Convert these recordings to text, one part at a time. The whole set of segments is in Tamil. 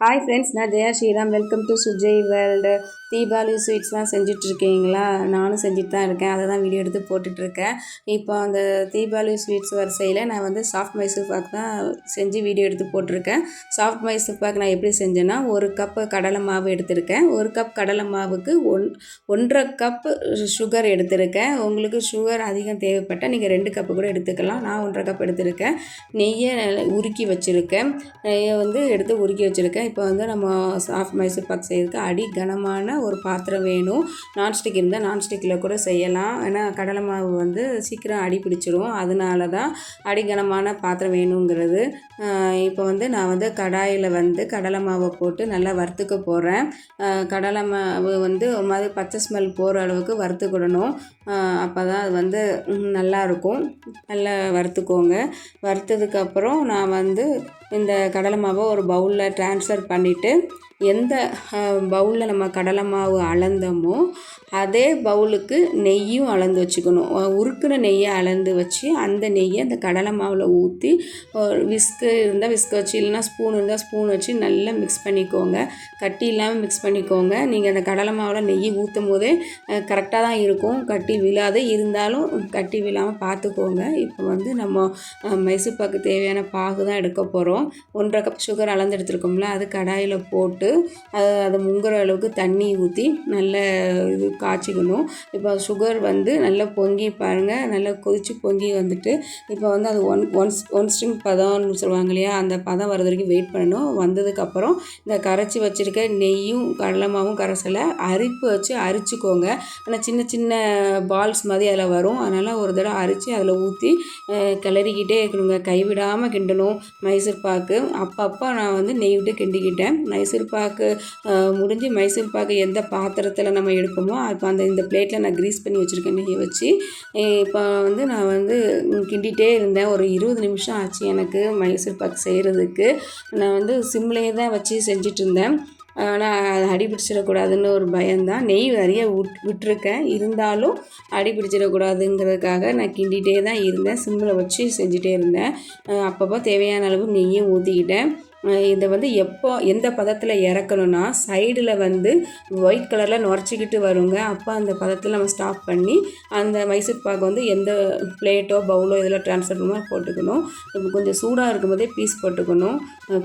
ஹாய் ஃப்ரெண்ட்ஸ் நான் Jaya Sriram welcome to Sujay world Deepavali ஸ்வீட்ஸ்லாம் செஞ்சிட்ருக்கீங்களா? நானும் செஞ்சுட்டு தான் இருக்கேன். அதை தான் வீடியோ எடுத்து போட்டுட்ருக்கேன். இப்போ அந்த தீபாவளி ஸ்வீட்ஸ் வரிசையில் நான் வந்து சாஃப்ட் மைசூர் பாக் தான் செஞ்சு வீடியோ எடுத்து போட்டிருக்கேன். சாஃப்ட் மைசூர் பாக் நான் எப்படி செஞ்சேன்னா ஒரு கப்பு கடலை மாவு எடுத்திருக்கேன். ஒரு கப் கடலை மாவுக்கு ஒன் ஒன்றரை கப்பு சுகர் எடுத்திருக்கேன். உங்களுக்கு சுகர் அதிகம் தேவைப்பட்டால் நீங்கள் ரெண்டு கப்பு கூட எடுத்துக்கலாம். நான் ஒன்றரை கப் எடுத்திருக்கேன். நெய்யை உருக்கி வச்சுருக்கேன். நெய்யை வந்து எடுத்து உருக்கி வச்சுருக்கேன். இப்போ வந்து நம்ம சாஃப்ட் மைசூர் பாக் செய்யறதுக்கு அடி கனமான ஒரு பாத்திரம் வேணும். நான்ஸ்டிக் இருந்தால் நான்ஸ்டிக்கில் கூட செய்யலாம். ஏன்னா கடலை மாவு வந்து சீக்கிரம் அடி பிடிச்சிரும். அதனால தான் அடிகனமான பாத்திரம் வேணுங்கிறது. இப்போ வந்து நான் வந்து கடாயில் வந்து கடலை மாவை போட்டு நல்லா வறுத்துக்க போகிறேன் கடலை மாவு வந்து ஒரு மாதிரி பச்சை ஸ்மெல் போகிற அளவுக்கு வறுத்துக்கிடணும். அப்போ தான் அது வந்து நல்லாயிருக்கும். நல்லா வறுத்துக்கோங்க. வறுத்ததுக்கப்புறம் நான் வந்து இந்த கடலை மாவை ஒரு பவுலில் ட்ரான்ஸ்ஃபர் பண்ணிவிட்டு எந்த பவுலில் நம்ம கடலை மாவு அளந்தோமோ அதே பவுலுக்கு நெய்யும் அளந்து வச்சுக்கணும். உருக்குன நெய்யை அளந்து வச்சு அந்த நெய்யை அந்த கடலை மாவில் ஊற்றி விஸ்கு இருந்தால் விஸ்கு வச்சு இல்லைனா ஸ்பூன் இருந்தால் ஸ்பூன் வச்சு நல்லா மிக்ஸ் பண்ணிக்கோங்க. கட்டி இல்லாமல் மிக்ஸ் பண்ணிக்கோங்க. நீங்கள் அந்த கடலை மாவில் நெய் ஊற்றும் போதே கரெக்டாக தான் இருக்கும். கட்டி விழாது இருந்தாலும் கட்டி விழாமல் பார்த்துக்கோங்க. இப்போ வந்து நம்ம மைசூர் பாக்கு தேவையான பாகு தான் எடுக்க போகிறோம் ஒன்றரை கப் சுகர் அளந்து எடுத்துருக்கோம்ல அது கடாயில் போட்டு அது அது முங்குற அளவுக்கு தண்ணி ஊற்றி நல்ல இது காய்ச்சிக்கணும். இப்போ சுகர் வந்து நல்லா பொங்கி பாருங்கள் நல்லா கொதித்து பொங்கி வந்துட்டு இப்போ வந்து அது ஒன் ஒன்ஸ் ஒன் ஸ்ட்ரிங் பதம்னு சொல்லுவாங்க இல்லையா அந்த பதம் வர்றது வரைக்கும் வெயிட் பண்ணணும். வந்ததுக்கப்புறம் இந்த கரைச்சி வச்சுருக்க நெய்யும் கடலமாவும் கரைசலை அரிப்பு வச்சு அரிச்சுக்கோங்க. ஆனால் சின்ன சின்ன பால்ஸ் மாதிரி அதில் வரும். அதனால் ஒரு தடவை அரித்து அதில் ஊற்றி கிளறிக்கிட்டே இருக்கணுங்க. கைவிடாமல் கிண்டணும். மைசூர் பாக்கு அப்பப்போ நான் வந்து நெய் விட்டு கிண்டிக்கிட்டேன். மைசூர் பாக்கு பாக்கு முடிஞ்சு மைசூர் பாக்கு எந்த பாத்திரத்தில் நம்ம எடுப்போமோ அப்போ அந்த இந்த பிளேட்டில் நான் க்ரீஸ் பண்ணி வச்சுருக்கேன் நெய்யை வச்சு. இப்போ வந்து நான் வந்து கிண்டிகிட்டே இருந்தேன் ஒரு இருபது நிமிஷம் ஆச்சு எனக்கு மைசூர் பாக்கு செய்கிறதுக்கு நான் வந்து சிம்லேயே தான் வச்சு செஞ்சிட்டு இருந்தேன் ஆனால் அது அடி பிடிச்சிடக்கூடாதுன்னு ஒரு பயம்தான். நெய் நிறைய விட் விட்டுருக்கேன். இருந்தாலும் அடி பிடிச்சிடக்கூடாதுங்கிறதுக்காக நான் கிண்டிகிட்டே தான் இருந்தேன். சிம்மில் வச்சு செஞ்சுட்டே இருந்தேன். அப்பப்போ தேவையான அளவு நெய்யும் ஊற்றிக்கிட்டேன் இதை வந்து எப்போ எந்த பதத்தில் இறக்கணுன்னா சைடில் வந்து ஒயிட் கலரில் நுரைச்சிக்கிட்டு வருங்க. அப்போ அந்த பதத்தில் நம்ம ஸ்டாப் பண்ணி அந்த மைசூர் பாக்கு வந்து எந்த பிளேட்டோ பவுலோ இதில் ட்ரான்ஸ்ஃபர் பண்ணால் போட்டுக்கணும். நம்ம கொஞ்சம் சூடாக இருக்கும்போதே பீஸ் போட்டுக்கணும்.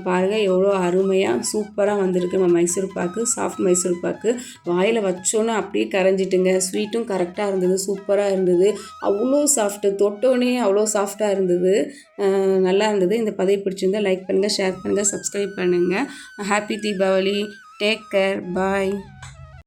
பாருங்கள் எவ்வளோ அருமையாக சூப்பராக வந்திருக்கு நம்ம மைசூர் பாக்கு சாஃப்ட் மைசூர் பாக்கு. வாயில் வச்சோன்னே அப்படியே கரைஞ்சிட்டுங்க. ஸ்வீட்டும் கரெக்டாக இருந்தது சூப்பராக இருந்தது. அவ்வளோ சாஃப்ட்டு தொட்டோன்னே அவ்வளோ சாஃப்டாக இருந்தது. நல்லா இருந்தது. இந்த பதவி பிடிச்சிருந்தால் லைக் பண்ணுங்கள் ஷேர் பண்ணுங்கள் சப்ஸ்கிரைப் பண்ணுங்கள் happy Deepavali take care bye